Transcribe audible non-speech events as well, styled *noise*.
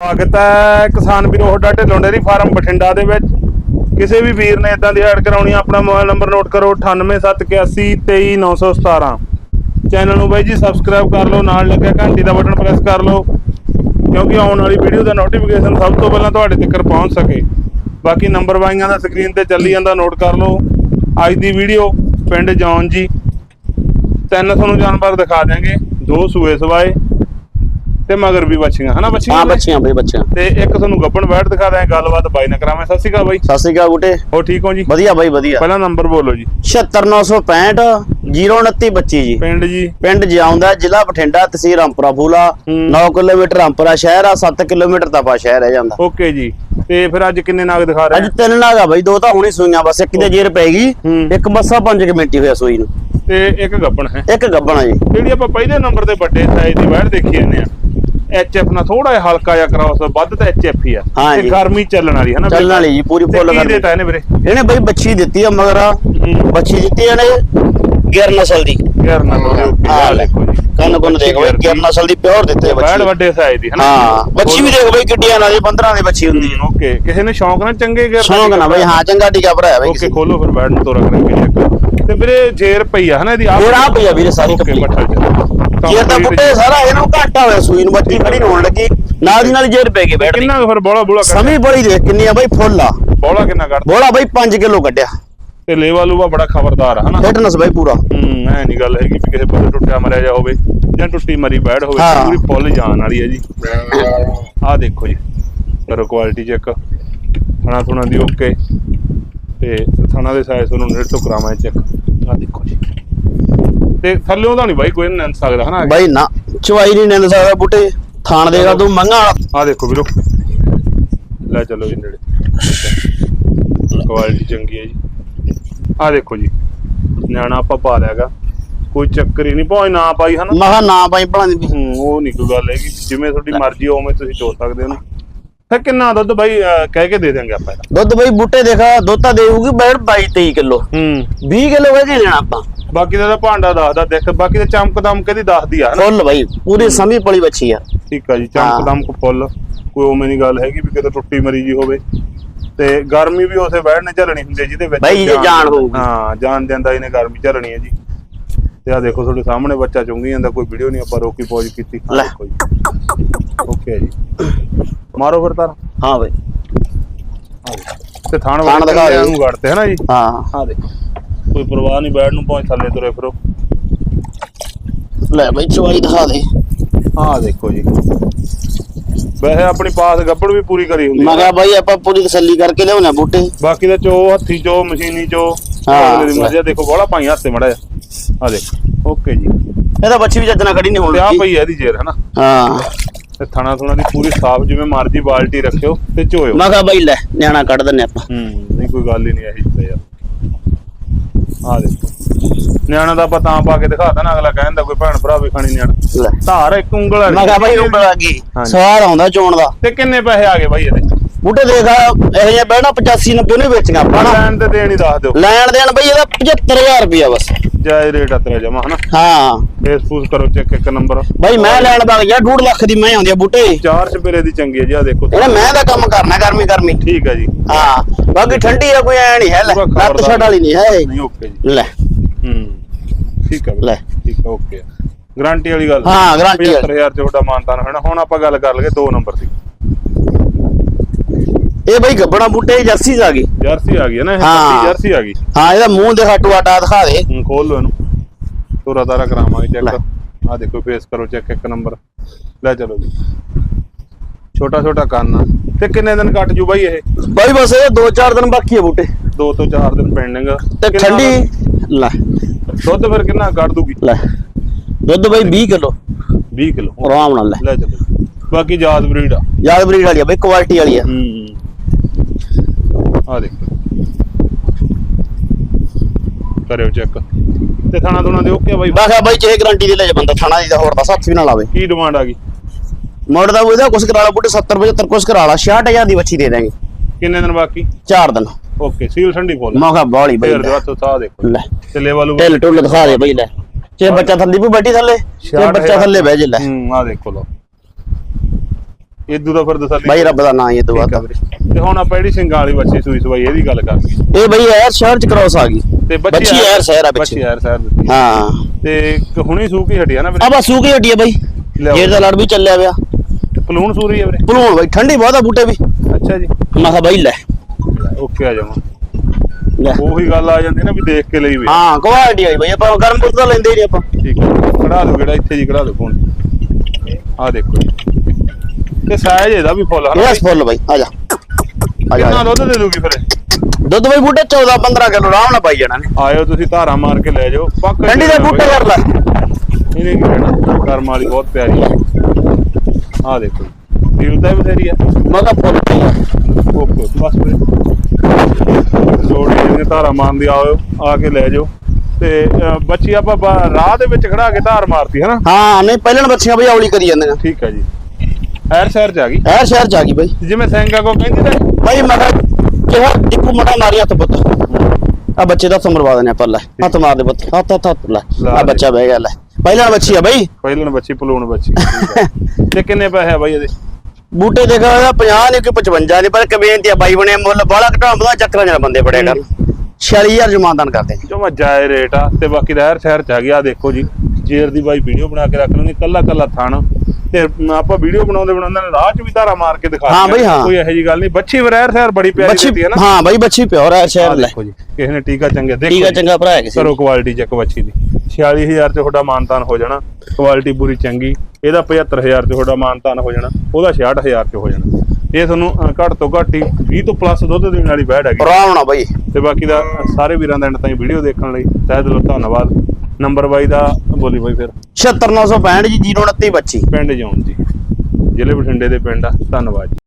ਸਵਾਗਤ ਹੈ ਕਿਸਾਨ ਵੀਰੋ, ਤੁਹਾਡਾ ਢਿੱਲੋਂ ਡੇਰੀ ਫਾਰਮ ਬਠਿੰਡਾ ਦੇ ਵਿੱਚ। ਕਿਸੇ ਵੀ ਵੀਰ ਨੇ ਇਦਾਂ ਦੀ ਐਡ ਕਰਾਉਣੀ ਆਪਣਾ ਮੋਬਾਈਲ ਨੰਬਰ ਨੋਟ ਕਰੋ 9871823917 ਚੈਨਲ ਨੂੰ ਬਾਈ ਜੀ ਸਬਸਕ੍ਰਾਈਬ ਕਰ ਲਓ, ਨਾਲ ਲੱਗਿਆ ਘੰਟੀ ਦਾ ਬਟਨ ਪ੍ਰੈਸ ਕਰ ਲਓ, ਕਿਉਂਕਿ ਆਉਣ ਵਾਲੀ ਵੀਡੀਓ ਦਾ ਨੋਟੀਫਿਕੇਸ਼ਨ ਸਭ ਤੋਂ ਪਹਿਲਾਂ ਤੁਹਾਡੇ ਤੱਕ ਪਹੁੰਚ ਸਕੇ। ਬਾਕੀ ਨੰਬਰ ਵਾਈਆਂ ਦਾ ਸਕਰੀਨ ਤੇ ਚੱਲੀ ਜਾਂਦਾ, ਨੋਟ ਕਰ ਲਓ। ਅੱਜ ਦੀ ਵੀਡੀਓ, ਪਿੰਡ ਜੌਨ ਜੀ। ਤਿੰਨ ਤੁਹਾਨੂੰ ਜਾਨਵਰ ਦਿਖਾ ਦਿਆਂਗੇ, ਦੋ ਸੂਏ ਸਵਾਏ ਤੇ ਮਗਰ ਵੀ ਬੱਚੀਆਂ ਹਨਾ ਬੱਚੀਆਂ ਹਾਂ? ਬੱਚੀਆਂ ਬਈ ਬੱਚੀਆਂ। ਤੇ ਇੱਕ ਤੁਹਾਨੂੰ ਗੱਬਣ ਬੈਠ ਦਿਖਾ ਦਿਆਂ ਗੱਲਬਾਤ ਬਾਈ ਨਾਲ ਕਰਾਵਾਂ। ਸਤਿ ਸ਼੍ਰੀ ਅਕਾਲ ਬਾਈ। ਸਤਿ ਸ਼੍ਰੀ ਅਕਾਲ ਹੋ ਠੀਕ ਹੋ ਜੀ? ਵਧੀਆ ਬਾਈ ਵਧੀਆ। ਪਹਿਲਾ ਨੰਬਰ ਬੋਲੋ ਜੀ। 76965 02925 ਜੀ। ਪਿੰਡ ਜੀ? ਪਿੰਡ ਜਿਆਉਂਦਾ ਜ਼ਿਲ੍ਹਾ ਬਠਿੰਡਾ ਤਹਿਸੀਲ ਰਾਮਪੁਰਾ ਫੂਲਾ ਹੂੰ। 9 ਕਿਲੋਮੀਟਰ ਰਾਮਪੁਰਾ ਸ਼ਹਿਰ ਆ 7 ਕਿਲੋਮੀਟਰ ਤਪਾ ਸ਼ਹਿਰ ਹੈ ਜਾਂਦਾ। ਓਕੇ ਜੀ। ਤੇ ਫਿਰ ਅੱਜ ਕਿੰਨੇ ਨਾਗ ਦਿਖਾ ਰਹੇ ਅੱਜ ਤਿੰਨ ਨਾਗਾ ਬਾਈ ਦੋ ਤਾਂ ਹੁਣੀ ਸੂਈਆਂ ਬਸ ਇੱਕ ਦੇ ਜੇਰ ਪੈ ਗਈ ਹੂੰ। ਇੱਕ ਮੱਸਾ 5 ਮਿੰਟ ਹੋਇਆ ਸੂਈ ਨੂੰ। ਤੇ ਇੱਕ ਗੱਬਣ ਹੈ। ਇੱਕ ਗੱਬਣਾ ਜੀ। ਜਿਹੜੀ ਆਪਾਂ ਪਹਿਲੇ ਨੰਬਰ ਤੇ ਵੱਡੇ ਸਾਈਜ਼ ਦੀ ਬੈਠ ਦੇਖੀ ਜਾਂਦੇ ਆ। ਐਚਐਫ ਨਾਲ ਥੋੜਾ ਜਿਹਾ ਹਲਕਾ ਜਿਹਾ ਕਰਾਉਸ ਵੱਧ ਤਾਂ ਐਚਐਫ ਹੀ ਆ। ਹਾਂ ਤੇ ਜੀ। ਗਰਮੀ ਚੱਲਣ ਵਾਲੀ ਹੈ ਨਾ ਚੱਲਣ ਵਾਲੀ ਜੀ, ਪੂਰੀ full ਗਰਮੀ। ਦੇਤਾ ਇਹਨੇ ਵੀਰੇ? ਇਹਨੇ ਬਾਈ ਬੱਚੀ ਦਿੱਤੀ ਆ ਮਗਰ। ਬੱਚੀ ਦਿੱਤੀ ਇਹਨੇ ਗਿਰ ਨਸਲ ਦੀ। ਯਾਰ ਨਾ ਓਕੇ ਹਾਂ ਆ ਲੈ। ਦੇਖੋ ਜੀ। ਕੰਨ ਕੁੰਨ ਦੇਖ ਬਾਈ ਗਿਰ ਨਸਲ ਦੀ ਪਿਓਰ ਦਿੱਤੇ ਬੈਠ ਬੱਚੀ। ਵੱਡੇ ਸਾਈਜ਼ ਦੀ ਹੈ ਨਾ? ਹਾਂ ਬੱਚੀ ਵੀ ਦੇਖ ਬਾਈ ਕਿੱਡੀਆਂ ਨਾਲ 15 ਦੀ ਬੱਚੀ ਹੁੰਦੀ ਹੈ ਓਕੇ ਕਿਸੇ ਨੇ ਸ਼ੌਂਕ ਨਾਲ ਚੰਗੇ ਗੇਰ ਸੁਣੋਗਾ ਨਾ ਬਾਈ ਹਾਂ ਚੰਗਾ ਟੀਕਾ ਭਰਾਇਆ ਬਾਈ ਓਕੇ ਖੋਲੋ ਫਿਰ ਬੈਠ ਨੂੰ ਤੋਰਾ ਕਰਾਂਗੇ ਇੱਕ ਤੇ ਵੀਰੇ ਜੇਰ ਪਈ ਆ ਹਨਾ ਇਹਦੀ? ਹੋਰ ਆ ਪਈ ਆ ਵੀਰੇ ਸਾਰੀ complete। ਬੱਠਲ ਚ ਜੇਰ ਤਾਂ ਬੁੱਟੇ ਸਾਰਾ ਇਹਨੂੰ ਘਾਟਾ ਹੋਇਆ ਸੂਈ ਨੂੰ ਬੱਚੀ ਖੜੀ ਹੋਣ ਲੱਗੀ। ਨਾਲ ਦੀ ਨਾਲ ਜੇਰ ਪੈ ਕੇ ਬੈਠ ਕਿੰਨਾ ਫਿਰ ਬੋਲਾ ਬੋਲਾ ਕਰ ਸਮੀ ਬੜੀ ਦੇਖ ਕਿੰਨੀ ਆ ਬਾਈ ਫੁੱਲ ਆ। ਬੋਲਾ ਕਿੰਨਾ ਕੱਢ ਬੋਲਾ ਬਾਈ 5 ਕਿਲੋ ਕੱਢਿਆ। ਤੇ ਲੇਵਾ ਲੂਵਾ ਬੜਾ ਖਬਰਦਾਰ ਆ ਹਨਾ? ਫਿਟਨੈਸ ਬਾਈ ਪੂਰਾ। ਹੂੰ ਐ ਨਹੀਂ ਗੱਲ ਹੈਗੀ ਵੀ ਕਿਸੇ ਪਾਸੇ ਟੁੱਟਿਆ ਮਰਿਆ ਜਾ ਹੋਵੇ ਜਾਂ ਟੁੱਟੀ ਮਰੀ ਬੈੜ ਹੋਵੇ। ਪੂਰੀ ਫੁੱਲ ਜਾਣ ਵਾਲੀ ਹੈ ਜੀ। ਆਹ ਦੇਖੋ ਜੀ ਕਰੋ ਕੁਆਲਿਟੀ ਚੈੱਕ ਥਣਾ ਥੁਣਾ ਦੀ ਓਕੇ। ਤੇ ਥਣਾ ਦੇ ਸਾਈਜ਼ ਤੁਹਾਨੂੰ ਨੇੜ ਤੋਂ ਕਰਾਵਾਂ ਚੈੱਕ ਆਹ ਦੇਖੋ ਜੀ। ਤੇ ਥੱਲੇੋਂ ਤਾਂ ਨਹੀਂ ਬਾਈ ਕੋਈ ਨੰਨ ਸਕਦਾ ਹਨਾ। ਬਾਈ ਨਾ ਚਵਾਈ ਨਹੀਂ ਨਿੰਦ ਸਕਦਾ ਬੁੱਟੇ। ਥਾਣ ਦੇਗਾ ਤੂੰ ਮੰਗਾ ਆਹ ਦੇਖੋ ਵੀਰੋ। ਲੈ ਚਲੋ ਜੀ ਨੇੜੇ। ਕੁਆਲਿਟੀ ਚੰਗੀ ਹੈ ਜੀ। ਆਹ ਦੇਖੋ ਜੀ। ਨਿਆਣਾ ਆਪਾਂ ਪਾ ਲਿਆਗਾ ਕੋਈ ਚੱਕਰ ਹੀ ਨਹੀਂ ਭਾਵੇਂ ਨਾ ਪਾਈ ਹਨਾ। ਮਹਾ ਨਾ ਵੀ ਹੂੰ ਉਹ ਨਹੀਂ ਕੋਈ ਗੱਲ ਹੈਗੀ। ਜਿਵੇਂ ਤੁਹਾਡੀ ਮਰਜ਼ੀ ਆ, ਉਵੇਂ ਤੁਸੀਂ ਚੋ ਸਕਦੇ ਹੋ ਨਾ। ਫਿਰ ਕਿੰਨਾ ਦੁੱਧ ਬਾਈ ਕਹਿ ਕੇ ਦੇ ਦਿਆਂਗੇ ਆਪਾਂ ਦੁੱਧ ਬਾਈ ਬੁੱਟੇ ਦੇਖਾ ਦੋਤਾ ਦੇਊਗੀ ਬੈੜ 22 23 ਕਿਲੋ। ਹੂੰ। 20 ਕਿਲੋ ਕਹਿ ਕੇ ਲੈਣਾ ਆਪਾਂ। ਬਾਕੀ ਦਾ ਤਾਂ ਭਾਂਡਾ ਦੱਸਦਾ ਦੇਖ ਬਾਕੀ ਦਾ ਚਮਕ ਦਮਕ ਇਹਦੀ ਦੱਸਦੀ ਆ ਫੁੱਲ ਬਾਈ ਪੂਰੀ ਸਮੀ ਪਲੀ ਬੱਚੀ ਆ। ਠੀਕ ਆ ਜੀ ਚਮਕ ਹਾਂ। ਦਮਕ ਫੁੱਲ ਕੋਈ ਉਵੇਂ ਨਹੀਂ ਗੱਲ ਹੈਗੀ ਵੀ ਕਿਤੇ ਟੁੱਟੀ ਮਰੀ ਜੀ ਹੋਵੇ। ਤੇ ਗਰਮੀ ਵੀ ਉਸੇ ਬੈਠ ਨੇ ਝੱਲਣੀ ਹੁੰਦੀ ਹੈ ਜਿਹਦੇ ਵਿੱਚ ਬਾਈ ਜਿਹਦੇ ਜਾਨ ਹੋਊਗੀ। ਹਾਂ ਜਾਨ ਦਿੰਦਾ ਇਹਨੇ ਗਰਮੀ ਝੱਲਣੀ ਹੈ ਜੀ। ਤੇ ਆ ਦੇਖੋ ਤੁਹਾਡੇ ਸਾਹਮਣੇ ਬੱਚਾ ਚੁੰਗੀ ਜਾਂਦਾ ਕੋਈ ਵੀਡੀਓ ਨਹੀਂ ਆਪਾਂ ਰੋਕੀ ਪੌਜ ਕੀਤੀ। ਓਕੇ ਜੀ। ਮਾਰੋ ਫਿਰ ਤਾਰ। ਹਾਂ ਬਾਈ। ਤੇ ਥਾਣ ਵਾਲੇ। ਨੂੰ ਗੜਤੇ ਹਨਾ ਜੀ? ਹਾਂ। ਆ ਦੇਖੋ। ਕੋਈ ਪਰਵਾਹ ਨਹੀਂ ਬੈਠ ਨੂੰ ਪਹੁੰਚ ਥੱਲੇ ਤੁਰੇ ਫਿਰੋ। ਲੈ ਬਾਈ ਚਵਾਈ ਦਿਖਾ ਦੇ। ਆਹ ਦੇਖੋ ਜੀ। ਵੈਸੇ ਆਪਣੀ ਪਾਸ ਗੱਬੜ ਵੀ ਪੂਰੀ ਕਰੀ ਹੁੰਦੀ ਮੈਂ ਹੈ ਕਿਹਾ ਬਾਈ ਆਪਾਂ ਪੂਰੀ ਤਸੱਲੀ ਕਰਕੇ ਲਿਆਉਣਾ ਬੂਟੇ। ਬਾਕੀ ਦਾ ਚੋ ਹੱਥੀ ਚੋ ਮਸ਼ੀਨੀ ਚੋ ਹਾਂ। ਅਗਲੇ ਦੀ ਮਰਜ਼ੀ ਆ, ਦੇਖੋ ਬੋਲਾ ਪਾਈ ਹੱਥੇ ਮੜਾ ਆ ਦੇਖੋ। ਓਕੇ ਜੀ। ਇਹਦਾ ਬੱਚੀ ਵੀ ਜੱਜਣਾ ਖੜੀ ਨਹੀਂ ਹੋਣ ਤੇ ਆ ਪਈ ਹੈ ਇਹਦੀ ਜੇਰ ਹਨਾ? ਹਾਂ। ਤੇ ਥਣਾ ਥੁਣਾ ਦੀ ਪੂਰੀ ਸਾਫ਼ ਜਿਵੇਂ ਮਰਜ਼ੀ ਬਾਲਟੀ ਰੱਖਿਓ ਤੇ ਚੋਇਓ। ਮੈਂ ਕਿਹਾ ਬਾਈ ਲੈ ਨਿਆਣਾ ਕੱਢ ਦਿੰਨੇ ਆਪਾਂ। ਹੂੰ ਨਹੀਂ ਕੋਈ ਗੱਲ ਹੀ ਨਹੀਂ ਇਹੀ ਤੇ ਯਾਰ। ਆ ਦੇਖੋ ਨਿਆਣਾ ਦਾ ਆਪਾਂ ਤਾਂ ਪਾ ਕੇ ਦਿਖਾਤਾ ਨਾ ਅਗਲਾ ਕਹਿੰਦਾ ਕੋਈ ਭੈਣ ਭਰਾ ਵੀ ਖਾਣੀ ਨਿਆਣਾ। ਲੈ। ਧਾਰ ਇੱਕ ਉਂਗਲ ਆ ਮੈਂ ਕਿਹਾ ਬਾਈ ਉਂਗਲ ਆ ਗਈ। ਸਵਾਰ ਆਉਂਦਾ ਚੋਣ ਦਾ। ਤੇ ਕਿੰਨੇ ਪੈਸੇ ਆ ਗਏ ਬਾਈ ਇਹਦੇ? ਬੂਟੇ ਦੇਖ ਇਹ ਜਿਹਾ ਬਹਿਣਾ 85 90 ਨੇ ਵੇਚੀਆਂ ਆਪਾਂ ਲੈਣ ਤੇ ਦੇਣ ਹੀ ਦੱਸ ਦਿਓ। ਲੈਣ ਦੇਣ ਬਈ ਇਹਦਾ 75000 ਰੁਪਇਆ ਬਸ। ਜਾਇਜ਼ ਰੇਟ ਆ ਤੇਰਾ ਜਮਾ ਹਨਾ? ਹਾਂ। ਫੇਸ ਫੂਸ ਕਰੋ ਚੈੱਕ ਇੱਕ ਨੰਬਰ ਬਾਈ ਮੈਂ ਲੈਣ ਵਗ ਗਿਆ 2 ਲੱਖ ਦੀ ਮੈਂ ਆਉਂਦੀ ਆ ਬੂਟੇ। ਚਾਰ ਚਪੇਰੇ ਦੀ ਚੰਗੀ ਹੈ ਜੀ ਆ ਦੇਖੋ। ਇਹਨੇ ਮੈਂ ਦਾ ਕੰਮ ਕਰਨਾ ਗਰਮੀ ਗਰਮੀ। ਠੀਕ ਹੈ ਜੀ। ਹਾਂ ਬਾਕੀ ਠੰਡੀ ਆ ਕੋਈ ਐ ਨਹੀਂ ਹੈ ਲੈ। ਖਬਰਦਾਰ। ਛੱਡ ਵਾਲੀ ਨਹੀਂ ਹੈ ਨਹੀਂ ਓਕੇ ਜੀ। ਲੈ। ਹੂੰ ਠੀਕ ਹੈ ਲੈ। ਠੀਕ ਹੈ ਓਕੇ ਗਾਰੰਟੀ ਵਾਲੀ ਗੱਲ। ਹਾਂ, ਵਾਲੀ। 75000 ਚ ਤੁਹਾਡਾ ਮਾਨਤਾਨ ਹੋਣਾ। ਹੁਣ ਆਪਾਂ ਗੱਲ ਕਰ ਲਈਏ 2 ਨੰਬਰ ਦੀ। ਇਹ ਬਾਈ ਗੱਬਣਾ ਬੂਟੇ ਜਰਸੀ ਚ ਆ ਗਈ। ਜਰਸੀ ਆ ਗਈ ਹੈ ਨਾ ਇਹ ਹਾਂ। ਜਰਸੀ ਆ ਗਈ। ਹਾਂ ਇਹਦਾ ਮੂੰਹ ਦੇ ਆਟਾ ਦਿਖਾ ਦੇ। ਹੁਣ ਖੋਲ ਲਓ ਇਹਨੂੰ। ਤੋਰਾ ਤਾਰਾ ਕਰਾਵਾਂਗੇ ਲੈ। ਚੈੱਕ ਆ ਦੇਖੋ ਫੇਸ ਕਰੋ ਚੈੱਕ ਇੱਕ ਨੰਬਰ ਲੈ ਚਲੋ ਜੀ। ਛੋਟਾ ਛੋਟਾ ਕੰਨ ਆ। ਤੇ ਕਿੰਨੇ ਦਿਨ ਕੱਟ ਜੂ ਬਾਈ ਇਹ? ਬਾਈ ਬਸ ਇਹ 2-4 ਦਿਨ ਬਾਕੀ ਆ ਬੂਟੇ। 2 ਤੋਂ 4 ਦਿਨ ਪੈਂਡਿੰਗ। ਤੇ ਠੰਡੀ ਲੈ। ਦੁੱਧ ਫਿਰ ਕਿੰਨਾ ਕੱਢ ਦੂਗੀ? ਲੈ। ਦੁੱਧ ਬਾਈ 20 ਕਿਲੋ। 20 ਕਿਲੋ। ਆਰਾਮ ਨਾਲ ਲੈ। ਲੈ ਚਲੋ। ਬਾਕੀ ਜਾਤ ਬਰੀਡ ਆ। ਯਾਦ ਬਰੀਡ ਵਾਲੀ ਆ ਬਾਈ ਕੁਆਲਿਟੀ ਵਾਲੀ ਆ। ਹੂੰ। ਆ ਦੇਖੋ। ਕਰਿਓ ਚੈੱਕ। ਤੇ ਥਾਣਾ ਥੁਣਾ ਦੇ ਓਕੇ ਬਾਈ? ਕਿਹਾ ਬਾਈ ਜੇ ਗਾਰੰਟੀ ਦੇ ਲੈ ਜਾ ਬੰਦਾ ਥਾਣਾ ਦੀ ਤਾਂ ਹੋਰ ਦਾ ਹੱਥ ਵੀ ਨਾ ਲਾਵੇ। ਕੀ ਡਿਮਾਂਡ ਆ ਗਈ? ਮੋੜ ਦਾ ਉਹਦਾ ਕੁਛ ਕਰਾ ਲਾ ਬੂਟੇ 70 75 ਕੁਛ ਕਰਾ ਲਾ 66000 ਦੀ ਬੱਚੀ ਦੇ ਦਾਂਗੇ ਕਿੰਨੇ ਦਿਨ ਬਾਕੀ? 4 ਦਿਨ। ਓਕੇ ਸੀਲ ਠੰਡੀ ਫੁੱਲ ਮੈਂ ਕਿਹਾ ਬਾਲੀ ਬਾਈ ਫੇਰ ਦੇ ਹੱਥ ਸਾਹ ਦੇਖੋ ਲੈ। ਤੇ ਲੈਵਲ ਢਿੱਲ ਢੁੱਲ ਦਿਖਾ ਦੇ ਬਾਈ ਲੈ। ਜੇ ਬੱਚਾ ਥੱਲੇ ਵੀ ਬੈਠੀ ਥੱਲੇ ਤੇ ਬੱਚਾ ਥੱਲੇ ਬਹਿ ਜੇ ਲੈ। ਹੂੰ ਆ ਦੇਖੋ ਲੋ ਇਦੋਂ ਦਾ ਫਿਰ ਤਸੱਲੀ ਬਾਈ ਰੱਬ ਦਾ ਨਾਂ ਹੀ ਇਹ ਤੋਂ ਆ ਬਾਅਦ ਤੇ ਹੁਣ ਆਪਾਂ ਜਿਹੜੀ ਸਿੰਘਾਂ ਵਾਲੀ ਬੱਚੀ ਸੂਈ ਸਵਾਈ ਇਹਦੀ ਗੱਲ ਕਰ ਇਹ ਬਈ ਯਾਰ ਸ਼ਹਿਰ ਚ ਕ੍ਰੋਸ ਆ ਗਈ। ਤੇ ਬੱਚੀ ਯਾਰ ਸ਼ਹਿਰ ਆ ਬੱਚੀ ਯਾਰ ਸ਼ਹਿਰ ਦਿੱਤੀ। ਹਾਂ। ਤੇ ਇੱਕ ਹੁਣੀ ਸੂ ਕੀ ਹਟੀ ਆ ਨਾ ਆ ਵੀਰੇ ਬਸ ਸੂਕੀ ਹੱਡੀ ਆ ਬਈ। ਲਿਆਓ। ਜੇਰ ਦਾ ਲੜ ਵੀ ਚੱਲਿਆ ਪਿਆ। ਤੇ ਪਲੂਣ ਸੂਰੀ ਆ ਵੀਰੇ। ਭਲੂਣ ਬਈ ਠੰਡੀ ਬਹੁਤ ਆ ਬੂਟੇ ਵੀ। ਅੱਛਾ ਜੀ। ਮੈਂ ਕਿਹਾ ਬਈ ਲੈ। ਓਕੇ ਆ ਜਾਵਾਂ। ਲੈ। ਉਹੀ ਗੱਲ ਆ ਜਾਂਦੀ ਨਾ ਵੀ ਦੇਖ ਕੇ ਲਈ ਵੀ। ਹਾਂ ਕੁਆਲਿਟੀ ਆਈ ਬਈ। ਆਪਾਂ ਗਰਮ ਦੁੱਧ ਤਾਂ ਲੈਂਦੇ ਹੀ ਨਹੀਂ ਆਪਾਂ। ਠੀਕ ਹੈ ਖੜਾ ਦੋ ਕਿਹੜਾ ਇੱਥੇ ਜੀ ਖੜਾ ਦੋ ਫੋਨ। ਆ ਦੇਖੋ ਜੀ। ਤੇ ਸਾਈਜ਼ ਇਹਦਾ ਵੀ ਫੁੱਲ ਹਨਾ ਯਸ ਫੁੱਲ ਬਈ ਆ ਜਾ। ਆ ਜਾ, ਕਿੰਨਾ ਦੁੱਧ ਦੇ ਦੂਗੀ ਫਿਰ ਦੁੱਧ ਬਈ ਬੂਟੇ 14 15 ਕਿਲੋ ਆਰਾਮ ਨਾਲ ਪਾਈ ਜਾਣਾ ਨੇ ਆਇਓ ਤੁਸੀਂ ਧਾਰਾ ਮਾਰ ਕੇ ਲੈ ਜਾਓ। ਪੱਕ ਠੰਡੀ ਦੇ ਬੂਟੇ ਕਰ ਲੈ। ਇਹਨੇ ਕੀ ਕਹਿਣਾ ਕਰਮ ਵਾਲੀ ਬਹੁਤ ਪਿਆਰੀ ਆ। ਆ ਦੇਖੋ ਫੀਲ ਤਾਂ ਬਥੇਰੀ ਆ। ਮੈਂ ਫੁੱਲ ਪਈ ਆ। ਓਕੇ ਬਸ ਫਿਰ। ਲੋੜ ਇਹਨੇ ਧਾਰਾ ਮਾਰਨ ਦੀ ਆਇਓ ਆ ਕੇ ਲੈ ਜਾਓ। ਤੇ ਬੱਚੀ ਆਪਾਂ ਰਾਹ ਦੇ ਵਿੱਚ ਖੜਾ ਕੇ ਧਾਰ ਮਾਰਤੀ ਹੈ ਨਾ ਹਾਂ ਨਹੀਂ ਪਹਿਲਾਂ ਬੱਚੀਆਂ ਬਈ ਔਲੀ ਕਰੀ ਜਾਂਦੇ ਨੇ। ਠੀਕ ਹੈ ਜੀ। ਐਰ ਸ਼ਹਿਰ ਚ ਆ ਗਈ? ਐਰ ਸ਼ਹਿਰ ਚ ਆ ਗਈ ਬਈ। ਜਿਵੇਂ ਸੈਂਗਾ ਕੋ ਕਹਿੰਦੀ ਤਾਂ ਬਈ ਮੈਂ ਕਿਹਾ ਟਿੱਕੂ ਮੜਾ ਮਾਰੀ ਹੱਥ ਪੁੱਤ। ਆ ਬੱਚੇ ਦਾ ਸਮਰਵਾ ਦਨੇ ਆਪਾਂ ਲੈ ਹੱਥ ਮਾਰ ਦੇ ਪੁੱਤ ਹੱਥ ਹੱਥ ਹੱਥ ਲੈ। ਆ ਦੇ। ਬੱਚਾ ਬਹਿ ਗਿਆ ਲੈ। ਪਹਿਲਾਂ ਬੱਚੀ ਆ ਬਈ। ਪਹਿਲਣ ਬੱਚੀ ਪਲੂਣ ਬੱਚੀ। *laughs* ਤੇ ਕਿੰਨੇ ਪੈਸੇ ਆ ਬਾਈ ਇਹਦੇ? ਬੂਟੇ ਦੇਖਾ ਇਹਦਾ 50 ਨਹੀਂ ਕਿ 55 ਨਹੀਂ ਪਰ ਕਬੇਨ ਤੇ ਬਾਈ ਬਣੇ ਮੁੱਲ ਬਾਲਾ ਘਟਾਉਣ ਦਾ ਚੱਕਰਾਂ ਨਾਲ ਬੰਦੇ ਬੜਿਆ ਕਰ। 46000 ਜਮਾਨਦਾਨ ਕਰਦੇ ਜੋ ਮੈਂ ਜਾਏ ਰੇਟ ਆ ਤੇ ਬਾਕੀ ਰਹਿਰ ਸ਼ਹਿਰ ਚ ਆ ਗਿਆ ਦੇਖੋ ਜੀ। ਜੇਰ ਦੀ ਬਾਈ ਵੀਡੀਓ ਬਣਾ ਕੇ ਰੱਖ ਲੈਣੀ ਕੱਲਾ ਕੱਲਾ ਥਣ। ਤੇ ਆਪਾਂ ਵੀਡੀਓ ਬਣਾਉਂਦੇ ਬਣਾਉਂਦੇ ਨੇ ਰਾਹ ਚ ਵੀ ਧਾਰਾ ਮਾਰ ਕੇ ਦਿਖਾ ਹਾਂ ਬਈ। ਹਾਂ। ਕੋਈ ਇਹੋ ਜੀ ਗੱਲ ਨਹੀਂ। ਬੱਚੀ ਵੀ ਰਹਿਰ ਸ਼ਹਿਰ ਬੜੀ ਪਿਆਰੀ ਦਿੱਤੀ ਹੈ ਨਾ। ਹਾਂ ਬਾਈ ਬੱਚੀ ਪਿਓਰ ਹੈ ਸ਼ਹਿਰ ਲੈ। ਦੇਖੋ ਜੀ ਕਿਸੇ ਨੇ ਟੀਕਾ ਚੰਗੇ ਦੇਖੋ ਜੀ। ਚੰਗਾ ਭਰਾ ਹੈ ਕਿਸੇ ਕਰੋ ਕੁਆਲਿਟੀ ਚੈੱਕ ਬੱਚੀ ਦੀ। 46000 ਤੇ ਤੁਹਾਡਾ ਮਾਨਤਾਨ ਹੋ ਜਾਣਾ। ਕੁਆਲਿਟੀ ਪੂਰੀ ਚੰਗੀ। ਇਹਦਾ 75000 ਤੇ ਤੁਹਾਡਾ ਮਾਨਤਾਨ ਹੋ ਜਾਣਾ। ਉਹਦਾ 66000 ਤੇ ਹੋ ਜਾਣਾ। ਇਹ ਤੁਹਾਨੂੰ ਘੱਟ ਤੋਂ ਘੱਟ ਹੀ 20 ਤੋਂ ਪਲੱਸ ਦੁੱਧ ਦੇਣ ਵਾਲੀ ਬੈਡ ਹੈਗੀ। ਨਾਲ ਬਾਈ। ਤੇ ਬਾਕੀ ਦਾ ਸਾਰੇ ਵੀਰਾਂ ਦਾ ਐਂਡ ਤਾਈਂ ਵੀਡੀਓ ਦੇਖਣ ਲਈ। ਤਹਿ ਦਿਲੋਂ ਧੰਨਵਾਦ। ਨੰਬਰ ਬਾਈ ਦਾ ਬੋਲੀ ਬਾਈ ਫਿਰ। 76965 ਜੀ 029 ਬੱਚੀ। ਪਿੰਡ ਜਾਉਣ ਜੀ। ਜ਼ਿਲ੍ਹੇ ਬਠਿੰਡੇ ਦੇ ਪਿੰਡ ਆ। ਧੰਨਵਾਦ ਜੀ।